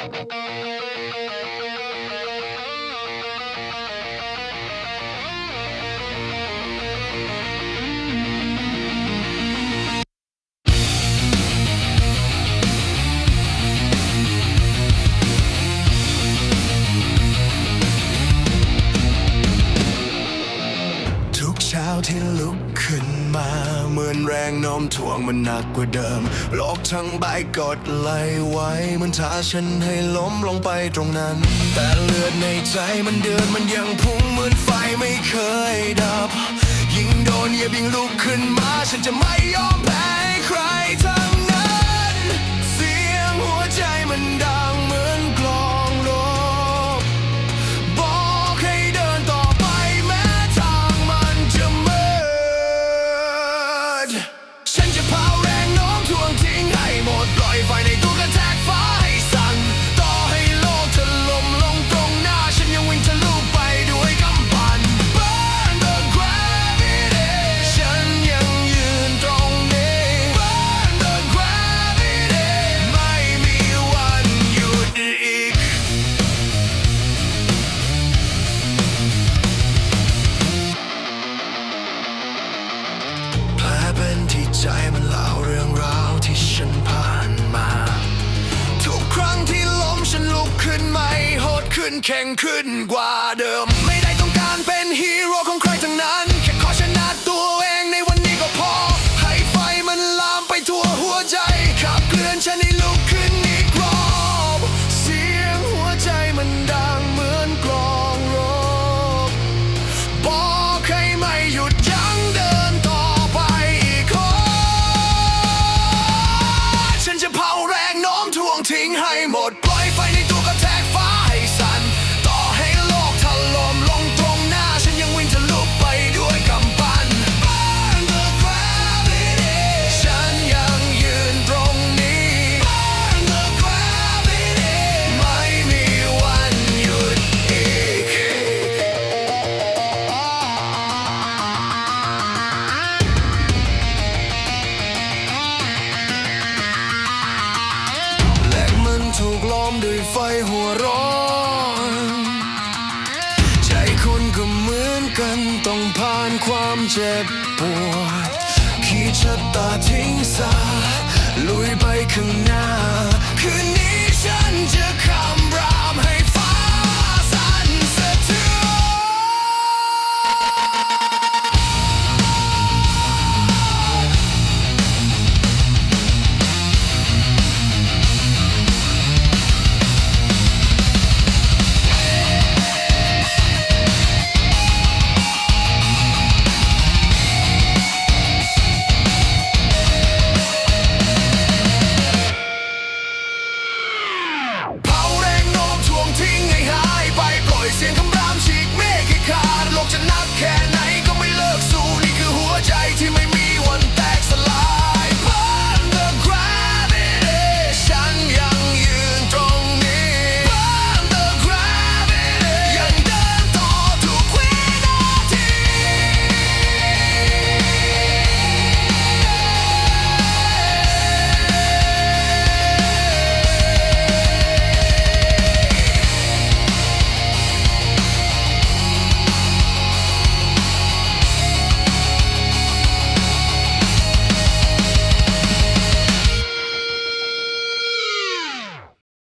ทุกเช้าที่ลุกขึ้น มาเหมือนแรงโน้มถ่วงมันหนักกว่าเดิม โลกทั้งใบกดไหลไว้เหมันท้าฉันให้ล้มลงไปตรงนั้น แต่เลือดในใจมันเดือดมันยังพุ่งเหมือนไฟไม่เคยดับ ยิ่งโดนเหยียบยิ่งลุกขึ้นมา ฉันจะไม่ยอมแพ้ ขึ้นแข็งขึ้นกว่าเดิม ไม่ได้ต้องการเป็นฮีโร่ของใครทั้งนั้น แค่ขอชนะตัวเองในวันนี้ก็พอ ให้ไฟมันลามไปทั่วหัวใจขับเคลื่อนฉันให้ลุกขึ้นอีกรอบเสียงหัวใจมันดังเหมือนกลองโลบบอกให้ไม่หยุดยั้งเดินต่อไปอีกคนฉันจะเผาแรงโน้มถ่วงทิ้งให้หมดปล่อยไฟในตัว ไฟหัวร้อน ใจคนก็เหมือนกันต้องผ่านความเจ็บปวดขีดชะตาทิ้งซาลุยไปข้างหน้าคืน